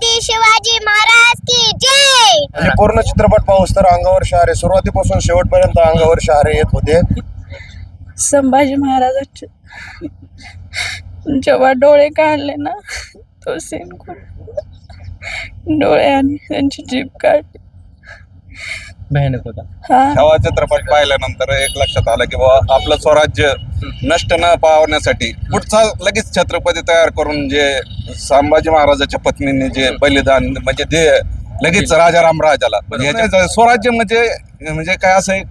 छत्रपती शिवाजी महाराज की जय! पूर्ण चित्रपट पाहूस तर अंगावर शहारे. सुरुवातीपासून शेवटपर्यंत अंगावर शहारे येत होते. संभाजी महाराजांचे जेव्हा डोळे काढले ना तो सीन खूप डोळे आणि त्यांची जीभ काढली. भयानक होता. हा? छावा चित्रपट पाहिल्यानंतर एक लक्षात आलं की बाबा आपलं स्वराज्य नष्ट न पावण्यासाठी पुढचा लगेच छत्रपती तयार करून जे संभाजी महाराजाच्या पत्नीने जे बलिदान म्हणजे ते लगेच राजाराम राजाला म्हणजे याच्या स्वराज्य म्हणजे म्हणजे काय असं एक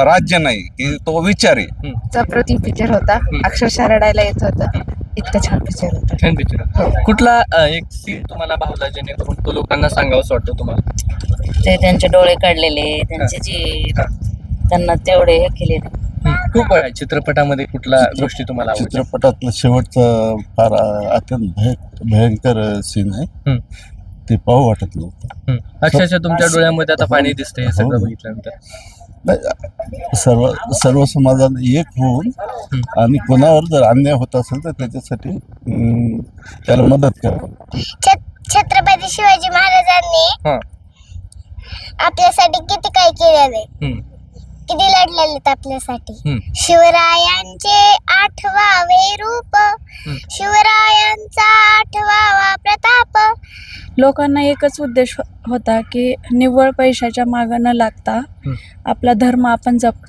राज्य नाही की तो विचार आहे. पिक्चर होता. अक्षरशः रडायला येत होतं. इतकं छान पिक्चर होता. छान पिक्चर कुठला अ, एक सीन तुम्हाला भावला जेणेकरून तो लोकांना सांगावंसं वाटतं तुम्हाला? ते त्यांचे डोळे काढलेले त्यांचे जी त्यांना तेवढे हे केलेले. हम्म. खूप चित्रपटामध्ये कुठला गोष्टी तुम्हाला? चित्रपटातलं शेवटचं फार अत्यंत भय भयंकर सीन आहे. ते पाहू वाटत नव्हतं. अक्षरशः तुमच्या डोळ्यामध्ये आता पाणी दिसतंय हे सगळं हो. बघितल्यानंतर. नाही, सर्व सर्व समाजाने एक होऊन आणि कोणावर जर अन्याय होत असेल तर त्याच्यासाठी अं, त्याला मदत करा. छत- छत्रपती शिवाजी महाराजांनी हा. आपल्यासाठी किती काय केलेलं. किती लढलेले आपल्यासाठी? हम्म. शिवरायांचे आठवावे रूप. शिवरायांचा आठवावा प्रताप. लोकांना एकच उद्देश होता की निव्वळ पैशाच्या मागं न लागता आपला धर्म आपण जप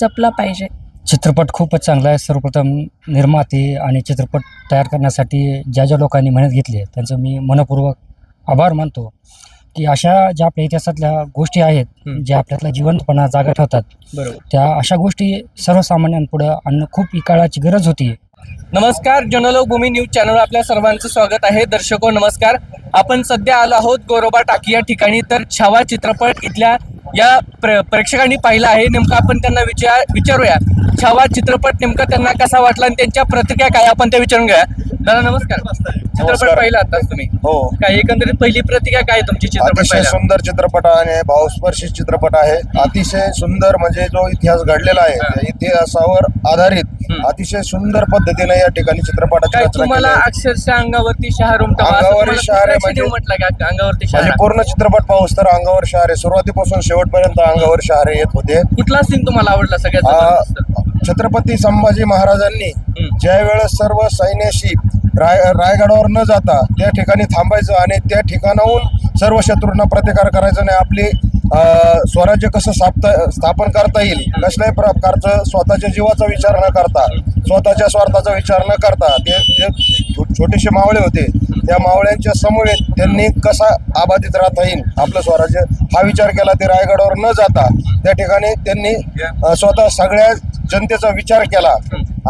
जपला पाहिजे. चित्रपट खूपच चांगला आहे. सर्वप्रथम निर्माते आणि चित्रपट तयार करण्यासाठी ज्या ज्या लोकांनी मेहनत घेतली आहे त्यांचं मी मनपूर्वक आभार मानतो की अशा ज्या आपल्या इतिहासातल्या गोष्टी आहेत. ज्या आपल्यातला जिवंतपणा जागा ठेवतात बरोबर. त्या अशा गोष्टी सर्वसामान्यांपुढं आणणं खूप ही काळाची गरज होती. नमस्कार जनलोक भूमी न्यूज चॅनल आपल्या सर्वांचं स्वागत आहे. दर्शको नमस्कार. आपण सध्या आलो आहोत गोरोबा टाकी या ठिकाणी. तर छावा चित्रपट इथल्या या प्र प्रेक्षकांनी पाहिला आहे. नेमकं आपण त्यांना विचार विचारूया. छावा चित्रपट नेमका त्यांना कसा वाटला आणि त्यांच्या प्रतिक्रिया काय आपण ते विचारून घ्या दादा नमस्कार. चित्रपट. पाहिला आताच तुम्ही. हो. काय एकंदरीत पहिली प्रतिक्रिया काय तुमची चित्रपट अतिशय पाहिला सुंदर चित्रपट आहे भावस्पर्शी चित्रपट आहे. अतिशय सुंदर म्हणजे जो इतिहास घडलेला आहे त्या इतिहासावर आधारित हम्म. अतिशय सुंदर पद्धतीने या ठिकाणी चित्रपटाची काय रचना केली तुम्हाला आहे. अक्षरशः अंगावरती अंगावरील शहारे म्हणजे- म्हटलं का? अंगावरती म्हणजे शहारा पूर्ण चित्रपट पाहूस तर अंगावर शहारे सुरुवातीपासून शेवटपर्यंत अंगावर शहारे येत होते. कुठला सीन तुम्हाला आवडला सगळ्यात आ? छत्रपती संभाजी महाराजांनी हम्म. ज्या वेळेस सर्व सैन्याशी राय रायगडावर न जाता त्या ठिकाणी थांबायचं आणि त्या ठिकाणाहून सर्व शत्रूंना प्रतिकार करायचा आणि आपली स्वराज्य कसं स्थापता स्थापन करता येईल कसल्याही प्रकारचं स्वतःच्या जीवाचा विचार न करता स्वतःच्या स्वार्थाचा विचार न करता ते जे छो- छोटेसे मावळे होते. त्या मावळ्यांच्या समवेत त्यांनी कसा आबाधित राहता येईल आपलं स्वराज्य? हा विचार केला ते रायगडावर न जाता त्या ठिकाणी त्यांनी स्वतः सगळ्या जनतेचा विचार केला.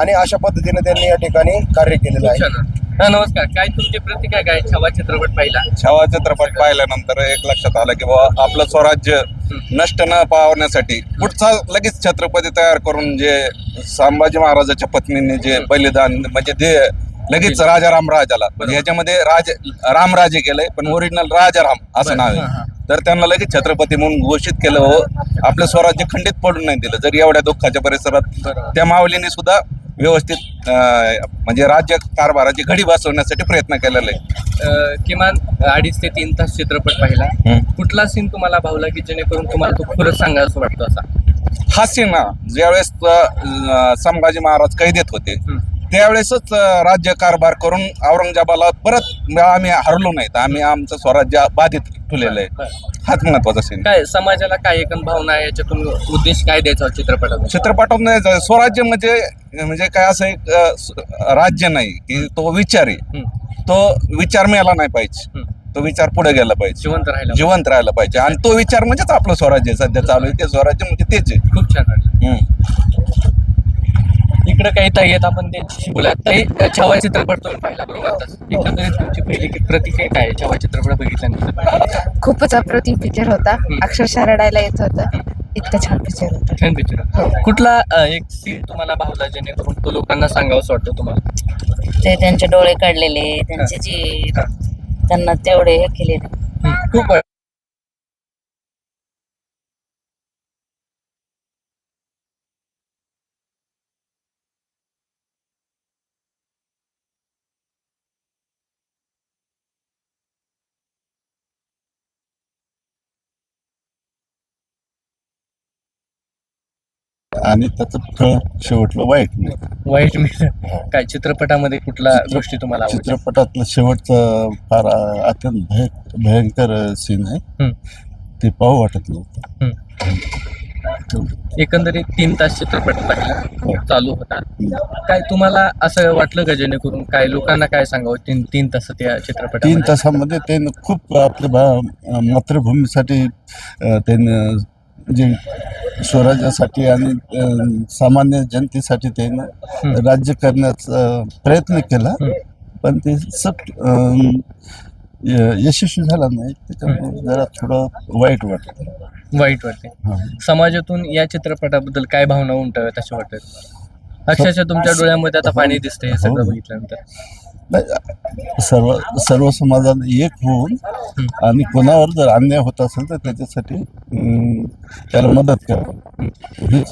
आणि अशा पद्धतीने त्यांनी या ठिकाणी कार्य केलेलं आहे. हा, नमस्कार. काय तुमची प्रतिक्रिया काय छावा चित्रपट पाहिला? छावा चित्रपट पाहिल्यानंतर एक लक्षात आलं की बाबा आपलं स्वराज्य नष्ट न पावण्यासाठी पुढचा लगेच छत्रपती तयार करून जे संभाजी महाराजाच्या पत्नीने जे बलिदान म्हणजे ते लगेच राजाराम राजाला म्हणजे ह्याच्यामध्ये राज रामराजे केलंय पण ओरिजिनल राजाराम असं नाव आहे. तर त्यांना लगेच छत्रपती म्हणून घोषित केलं हो. आपलं स्वराज्य खंडित पडून नाही दिलं. जरी एवढ्या दुःखाच्या परिसरात त्या माऊलीने सुद्धा व्यवस्थित म्हणजे राज्य कारभाराची घडी बसवण्यासाठी प्रयत्न केलेला आहे किमान अडीच ते तीन तास चित्रपट पाहिला. कुठला सीन तुम्हाला भावला की जेणेकरून तुम्हाला तो खरंच सांगायला वाटतो असा हा सिनेमा ज्यावेळेस अं, संभाजी महाराज कैदेत होते. त्यावेळेसच अं, राज्य कारभार करून औरंगजेबाला परत आम्ही हरलो नाहीत. आम्ही आमचं स्वराज्य बाधित ठेवलेलं आहे. हाच महत्त्वाचा सीन काय समाजाला काय एकूण भावना आहे? याच्यातून उद्देश काय द्यायचा चित्रपटात चित्रपटात नाही. स्वराज्य म्हणजे म्हणजे काय असं एक राज्य नाही की तो विचार आहे. तो विचार मिळाला नाही पाहिजे. तो विचार पुढे गेला पाहिजे. जिवंत राहिला जिवंत राहायला पाहिजे. आणि तो विचार म्हणजेच आपलं स्वराज्य सध्या चालू आहे ते स्वराज्य म्हणजे तेच आहे. खूप छान काही ताई आहेत आपण त्यांच्याशी बोला ताई छावा चित्रपट तुम्ही पाहिला बरोबर. एकंदरीत तुमची पहिली की प्रतिक्रिया काय आहे छावा चित्रपट बघितल्यानंतर. खूपच अप्रतिम पिक्चर होता. अक्षरशः रडायला येत होतं. इतकं छान पिक्चर होता. छान पिक्चर कुठला अं, एक सीन तुम्हाला भावला जेणेकरून तो लोकांना सांगावंसं वाटतं तुम्हाला? ते त्यांचे डोळे काढलेले त्यांचे जी त्यांना तेवढे हे केलेले. खूप आणि त्याचं फळ शेवटलं वाईट नाही वाईट मिळतं. काय चित्रपटामध्ये कुठला गोष्टी तुम्हाला आवडल्या? चित्रपटातलं शेवटचं फार अ, अत्यंत भय भयंकर सीन आहे. हम्म. ते पाहू वाटत नव्हतं. हम्म. एकंदरीत तीन तास चित्रपट पाहिला. हो. चालू होता. काय तुम्हाला असं वाटलं का जेणेकरून काय लोकांना काय सांगावं? तीन तीन तास त्या तीन चित्रपटात तासामध्ये त्यानं खूप आपल्या भा मातृभूमीसाठी अ, त्यानं जे स्वराज्यासाठी आणि सामान्य जनतेसाठी त्यानं राज्य करण्याचा प्रयत्न केला. पण ते सब यशस्वी झाला नाही. त्याच्यामुळे जरा थोडं वाईट वाटतं वाईट वाटते हा. समाजातून या चित्रपटाबद्दल काय भावना उमटाव्यात असे वाटतात? अक्षरशः तुमच्या डोळ्यामध्ये आता पाणी दिसतंय हे सगळं हो. बघितल्यानंतर. नाही, सर्व सर्व समाजाने एक होऊन आणि कोणावर जर अन्याय होत असेल तर त्याच्यासाठी त्याला मदत करा. हीच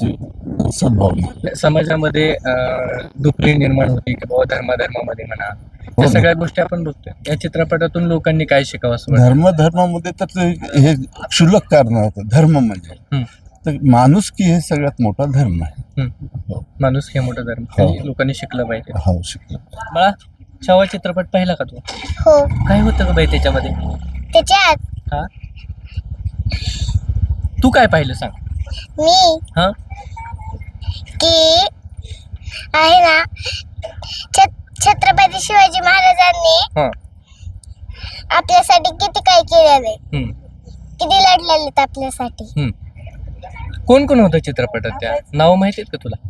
सद्भावना. समाजामध्ये अं, दुपरी निर्माण होते की बाबा धर्माधर्मामध्ये म्हणा हो या. सगळ्या गोष्टी आपण बघतोय. या चित्रपटातून लोकांनी काय शिकावं असं वाटतं? धर्म धर्मामध्ये तर ते हे क्षुल्लक कारण होतं धर्म म्हणजे. हम्म. तर माणुसकी हे सगळ्यात मोठा धर्म आहे. हम्म. माणूस हे मोठा धर्म हो. आणि लोकांनी शिकलं पाहिजे. हो शिकलं बाळा छावा चित्रपट पाहिला का तू? हो. काय होतं का बाई त्याच्यामध्ये? त्याच्यात? हा? तू काय पाहिलं सांग. मी? हा? की आहे ना छत छत्रपती शिवाजी महाराजांनी हा. आपल्यासाठी किती काय केलेलं आहे? हम्म. किती लढलेले आहेत आपल्यासाठी? हम्म. कोण कोण होतं चित्रपटात त्या? नाव माहिती आहेत का तुला?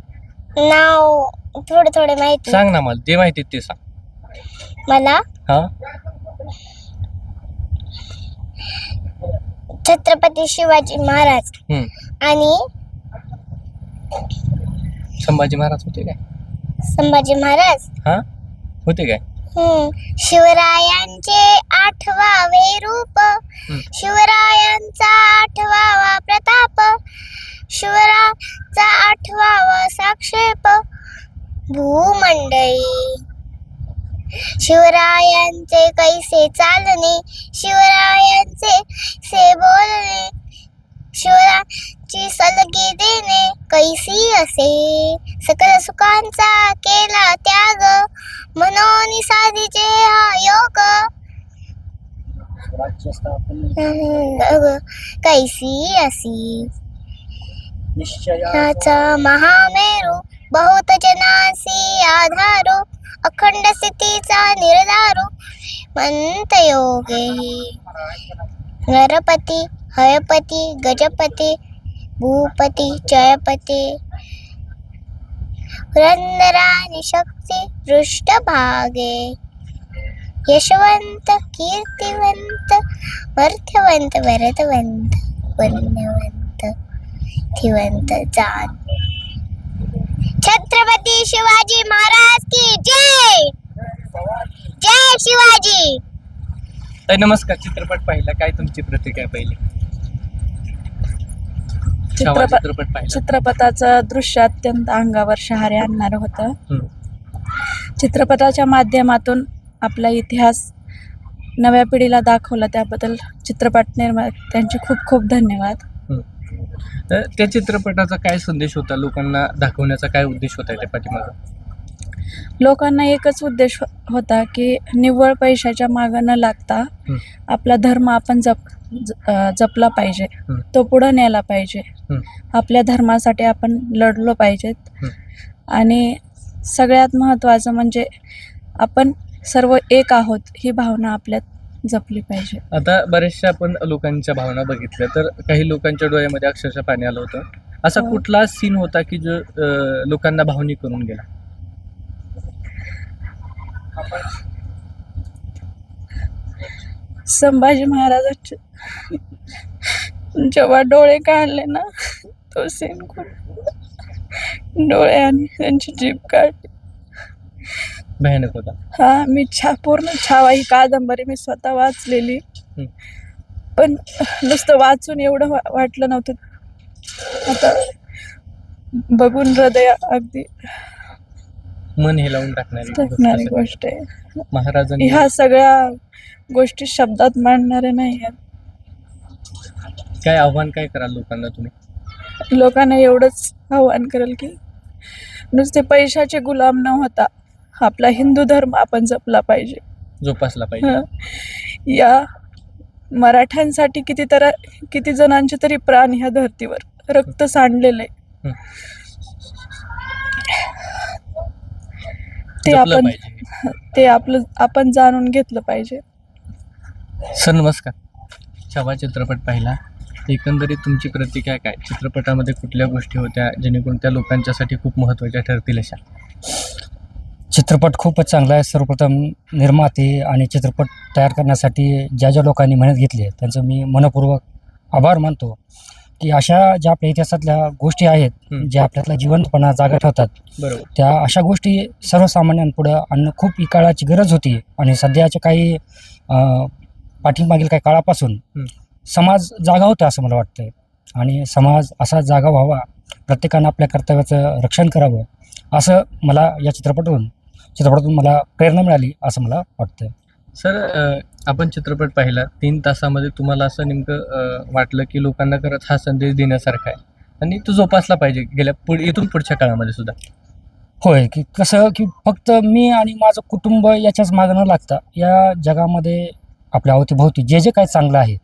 नाव थोडे थोडे माहिती. सांग ना मला जे माहिती ते सांग. मला हा? छत्रपती शिवाजी महाराज हम्म. आणि संभाजी महाराज होते काय? संभाजी महाराज? हा? होते काय? हम्म. शिवरायांचे आठवावे रूप. शिवरायांचा आठवावा प्रताप. शिवराचा आठवावा साक्षेप. भूमंडळी. शिवरायांचे कैसे चालणे शिवरायांचे से बोलणे शिवराची सलगी देणे कैसी असे सकल सुखांचा केला त्याग म्हणून साधीचे हा योग. कैसी असी निश्चयाचा. महामेरू बहुत जनासी आधारू अखंड स्थितीचा निर्धारू मंत योगे नरपती हयपती गजपती भूपती जयपती. पुरंदरा शक्ती पृष्ठभागे यशवंत कीर्तिवंत वर्थवंत वरदवंत वन्यवंत थिवंत जात. छत्रपती शिवाजी महाराज की जय! जय शिवाजी! नमस्कार. चित्रपट पाहिला. काय तुमची प्रतिक्रिया पहिली? छावा चित्रपट चित्रपट पाहिला. चित्रपटाचं दृश्य अत्यंत अंगावर शहारे आणणारं होतं. हम्म. चित्रपटाच्या माध्यमातून आपला इतिहास नव्या पिढीला दाखवला. त्याबद्दल चित्रपट निर्मात्यांचे खूप खूप धन्यवाद. तर त्या चित्रपटाचा काय संदेश होता लोकांना दाखवण्याचा काय उद्देश होता त्या पाठीमागं लोकांना एकच उद्देश हो- होता की निव्वळ पैशाच्या मागं न लागता हं. आपला धर्म आपण जप ज- अं, जपला पाहिजे हं. तो पुढं न्यायला पाहिजे हं. आपल्या धर्मासाठी आपण लढलो पाहिजेत हं. आणि सगळ्यात महत्त्वाचं म्हणजे आपण सर्व एक आहोत ही भावना आपल्यात जपली पाहिजे. आता बऱ्याचशा आपण लोकांच्या भावना बघितल्या तर काही लोकांच्या डोळ्यामध्ये अक्षरशः पाणी आलं होतं. असा हो. कुठला सीन होता की जो अं, लोकांना भावनिक करून गेला? संभाजी महाराजांचे जेव्हा डोळे काढले ना तो सीन खूप डोळे आणि त्यांची जीभ काढली. भयानक होता. हा मी छा पूर्ण छावा ही कादंबरी मी स्वतः वाचलेली. पण नुसतं वाचून एवढं वा- वाटलं नव्हतं. आता बघून हृदय अगदी मन हे लावून टाकणारी गोष्ट टाकणारी असेल. गोष्ट आहे. महाराजांनी ह्या सगळ्या गोष्टी शब्दात मांडणारे नाही आहेत. काय आव्हान काय कराल लोकांना तुम्ही? लोकांना एवढंच आव्हान करेल की नुसते पैशाचे गुलाम न होता आपला हिंदू धर्म आपण जपला पाहिजे. जोपासला पाहिजे. हं. या मराठ्यांसाठी किती तर किती जणांचे तरी प्राण ह्या धर्तीवर रक्त सांडलेले. हं. ते जपलं आपण पाहिजे. ते आपलं आपण जाणून घेतलं पाहिजे. सर नमस्कार. छावा चित्रपट पाहिला. एकंदरीत तुमची प्रतिक्रिया काय? चित्रपटामध्ये कुठल्या गोष्टी होत्या जेणेकरून त्या लोकांच्यासाठी खूप महत्त्वाच्या ठरतील अशा? चित्रपट खूपच चांगला आहे सर्वप्रथम निर्माते आणि चित्रपट तयार करण्यासाठी ज्या ज्या लोकांनी मेहनत घेतली आहे त्यांचं मी मनपूर्वक आभार मानतो की अशा ज्या आपल्या इतिहासातल्या गोष्टी आहेत. ज्या आपल्यातला जिवंतपणा जागा ठेवतात त्या अशा गोष्टी सर्वसामान्यांपुढं आणणं खूप ही काळाची गरज होती आणि सध्याच्या काही पाठीमागील काही काळापासून. समाज जागा होता असं मला वाटतं आणि समाज असा जागा व्हावा प्रत्येकानं आपल्या कर्तव्याचं रक्षण करावं असं मला या चित्रपटातून चित्रपटातून मला प्रेरणा मिळाली असं मला वाटतं सर आपण चित्रपट पाहिला तीन तासामध्ये तुम्हाला असं नेमकं वाटलं की लोकांना खरंच हा संदेश देण्यासारखा आहे. आणि तो जोपासला पाहिजे गेल्या पुढ इथून पुढच्या काळामध्ये सुद्धा. होय की कसं की फक्त मी आणि माझं कुटुंब याच्याच मागं न लागता या जगामध्ये आपल्या अवतीभोवती जे जे काही चांगलं आहे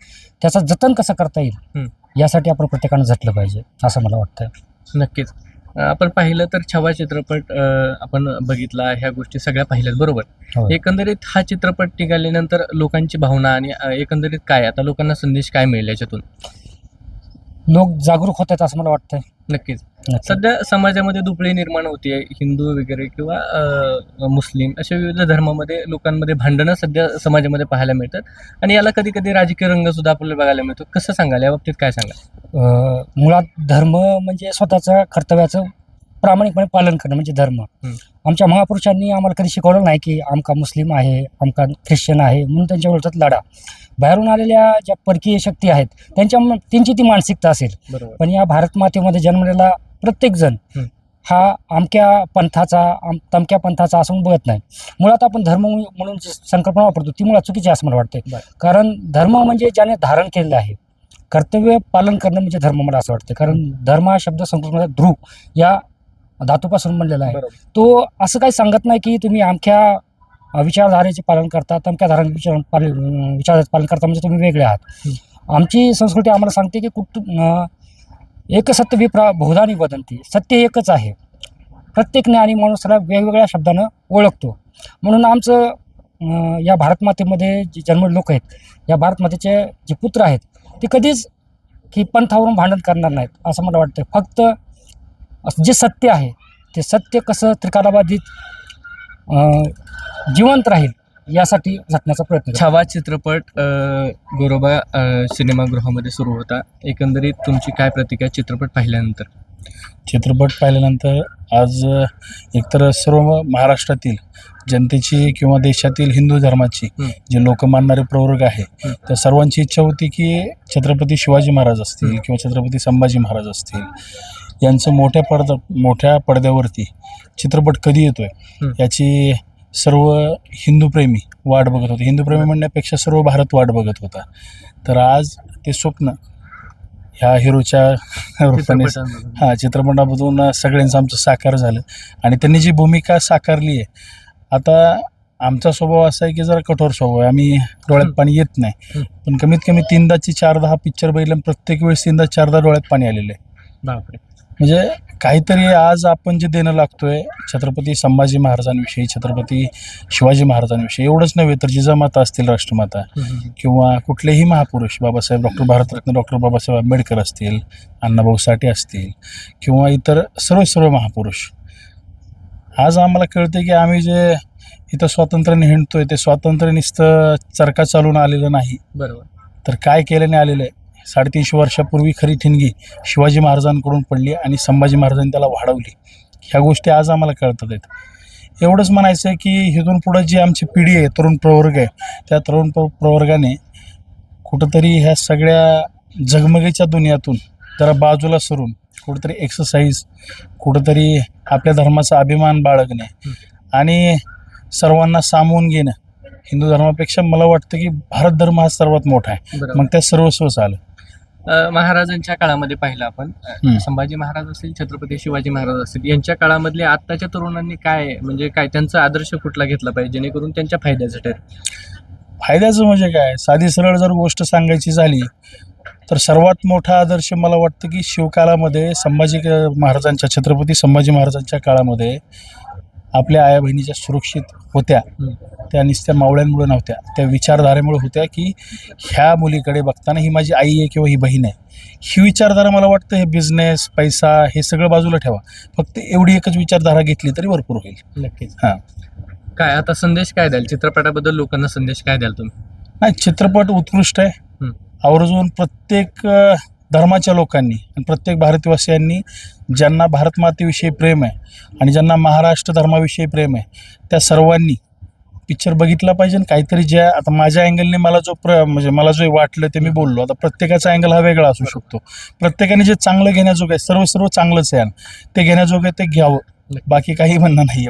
त्याचं जतन कसं करता येईल. यासाठी आपण प्रत्येकानं झटलं पाहिजे असं मला वाटतं नक्कीच. आपण पाहिलं तर छावा चित्रपट आपण बघितला ह्या गोष्टी सगळ्या पाहिल्यात बरोबर. होय. एकंदरीत हा चित्रपट निघाल्यानंतर लोकांची भावना आणि एकंदरीत काय? आता लोकांना संदेश काय मिळेल याच्यातून? लोक जागरूक होत आहेत असं मला वाटतं नक्कीच. नक्की. सध्या समाजामध्ये दुपळी निर्माण होते हिंदू वगैरे किंवा अ, मुस्लिम अशा विविध धर्मामध्ये लोकांमध्ये भांडणं सध्या समाजामध्ये पाहायला मिळतात. आणि याला कधी कधी राजकीय रंग सुद्धा आपल्याला बघायला मिळतो. कसं सांगाल? या बाबतीत काय सांगाल? अं, मुळात धर्म म्हणजे स्वतःच्या कर्तव्याचं प्रामाणिकपणे पालन करणं म्हणजे धर्म. आमच्या महापुरुषांनी आम्हाला कधी शिकवलं नाही की आमका मुस्लिम आहे आमका ख्रिश्चन आहे म्हणून त्यांच्या विरोधात लढा. बाहेरून आलेल्या ज्या परकीय शक्ती आहेत त्यांच्या त्यांची ती मानसिकता असेल. बरोबर. पण या भारत मातेमध्ये जन्मलेला प्रत्येक जण हं. अमक्या पंथाचा आम तमक्या पंथाचा असं बघत नाही. मुळात आपण धर्म म्हणून जी संकल्पना वापरतो ती मुळात चुकीची असं मला वाटते. कारण धर्म म्हणजे ज्याने धारण केलेलं आहे कर्तव्य पालन करणं म्हणजे धर्म मला असं वाटतं कारण धर्म हा शब्द संस्कृतमध्ये ध्रुव या धातूपासून बनलेला आहे. बरोबर. तो असं काही सांगत नाही की तुम्ही अमक्या अ, विचारधारेचे पालन करता तमक्या धारण विचार पालन विचाराचं पालन करता म्हणजे तुम्ही वेगळे आहात. आमची संस्कृती आम्हाला सांगते की कुटुंब एक सत्य विप्रा बहुधानी वदंती सत्य एकच आहे. प्रत्येक ज्ञानी माणूसाला वेगवेगळ्या शब्दानं ओळखतो. म्हणून आमचं अं, या भारतमातेमध्ये जे जन्मलेले लोक आहेत या भारतमातेचे जे पुत्र आहेत ते कधीच की पंथावरून भांडण करणार नाहीत असं मला वाटतं. फक्त असं जे सत्य आहे ते सत्य कसं त्रिकालाबाधित अं, जिवंत राहील यासाठी झटण्याचा प्रयत्न. छावा चित्रपट गोरोबा सिनेमागृहामध्ये सुरू होता एकंदरीत तुमची काय प्रतिक्रिया चित्रपट पाहिल्यानंतर चित्रपट पाहिल्यानंतर आज एकतर सर्व महाराष्ट्रातील जनतेची किंवा देशातील हिंदू धर्माची. जे लोक मानणारे प्रवर्ग आहे हं. त्या सर्वांची इच्छा होती की छत्रपती शिवाजी महाराज असतील किंवा छत्रपती संभाजी महाराज असतील यांचं मोठ्या पडदा मोठ्या पडद्यावरती चित्रपट कधी येतोय. याची सर्व हिंदूप्रेमी वाट बघत होते हिंदूप्रेमी म्हणण्यापेक्षा सर्व भारत वाट बघत होता तर आज ते स्वप्न ह्या हिरोच्या रूपाने. हा चित्रपटामधून सगळ्यांचं आमचं साकार झालं आणि त्यांनी जी भूमिका साकारली आहे आता आमचा स्वभाव असा आहे की जरा कठोर स्वभाव आहे आम्ही डोळ्यात. पाणी येत नाही. पण कमीत कमी तीनदाची चारदा हा पिक्चर बघितला प्रत्येक वेळेस तीनदा चारदा डोळ्यात पाणी आलेलं आहे बापरे म्हणजे काहीतरी आज आपण जे देणं लागतोय छत्रपती संभाजी महाराजांविषयी छत्रपती शिवाजी महाराजांविषयी एवढंच नव्हे तर जिजामाता असतील राष्ट्रमाता. किंवा कुठलेही महापुरुष बाबासाहेब डॉक्टर भारतरत्न डॉक्टर बाबासाहेब आंबेडकर असतील अण्णाभाऊ साठे असतील किंवा इतर सर्व सर्व महापुरुष. आज आम्हाला कळते की आम्ही जे इथं स्वातंत्र्याने हिंडतोय ते स्वातंत्र्य नुसतं चरका चालून आलेलं नाही. बरोबर. तर काय केल्याने आलेलं आहे? साडेतीनशे वर्षापूर्वी खरी ठिणगी शिवाजी महाराजांकडून पडली आणि संभाजी महाराजांनी त्याला वाढवली. ह्या गोष्टी आज आम्हाला कळतात आहेत. एवढंच म्हणायचं आहे की इथून पुढं जी आमची पिढी आहे तरुण प्रवर्ग आहे त्या तरुण प्र प्रवर्गाने कुठंतरी ह्या सगळ्या झगमगीच्या दुनियातून जरा बाजूला सरून कुठंतरी एक्सरसाइज कुठंतरी आपल्या धर्माचा अभिमान बाळगणे आणि सर्वांना सामावून घेणं. हिंदू धर्मापेक्षा मला वाटतं की भारत धर्म हा सर्वात मोठा आहे. मग त्या सर्वस्वच आलं महाराजांच्या काळामध्ये पाहिलं आपण. संभाजी महाराज असतील छत्रपती शिवाजी महाराज असतील यांच्या काळामधले आत्ताच्या तरुणांनी काय म्हणजे काय त्यांचा आदर्श कुठला घेतला पाहिजे जेणेकरून त्यांच्या फायद्याचं ठरेल? फायद्याचं म्हणजे काय? साधी सरळ जर गोष्ट सांगायची झाली तर सर्वात मोठा आदर्श मला वाटतं की शिवकालामध्ये संभाजी महाराजांच्या छत्रपती संभाजी महाराजांच्या काळामध्ये आपल्या आया बहिणीच्या सुरक्षित होत्या. त्या नुसत्या मावळ्यांमुळे नव्हत्या. त्या विचारधारेमुळे होत्या की ह्या मुलीकडे बघताना ही माझी आई आहे किंवा ही बहीण आहे. ही विचारधारा मला वाटतं हे बिझनेस पैसा हे सगळं बाजूला ठेवा. फक्त एवढी एकच विचारधारा घेतली तरी भरपूर होईल. नक्कीच. हां. काय आता संदेश काय द्याल? चित्रपटाबद्दल लोकांना संदेश काय द्याल तुम्ही? नाही चित्रपट उत्कृष्ट आहे. हं. आवर्जून प्रत्येक धर्माच्या लोकांनी आणि प्रत्येक भारतवासियांनी ज्यांना भारत मातेविषयी प्रेम आहे आणि ज्यांना महाराष्ट्र धर्माविषयी प्रेम आहे त्या सर्वांनी पिक्चर बघितला पाहिजे आणि काहीतरी ज्या आता माझ्या अँगलने मला जो प्र म्हणजे मला जो वाटलं ते मी बोललो. आता प्रत्येकाचा अँगल हा वेगळा असू शकतो. प्रत्येकाने जे चांगलं घेण्याजोगं आहे सर्व सर्व चांगलंच आहे ते घेण्याजोगं ते घ्यावं. बाकी काही म्हणणं नाही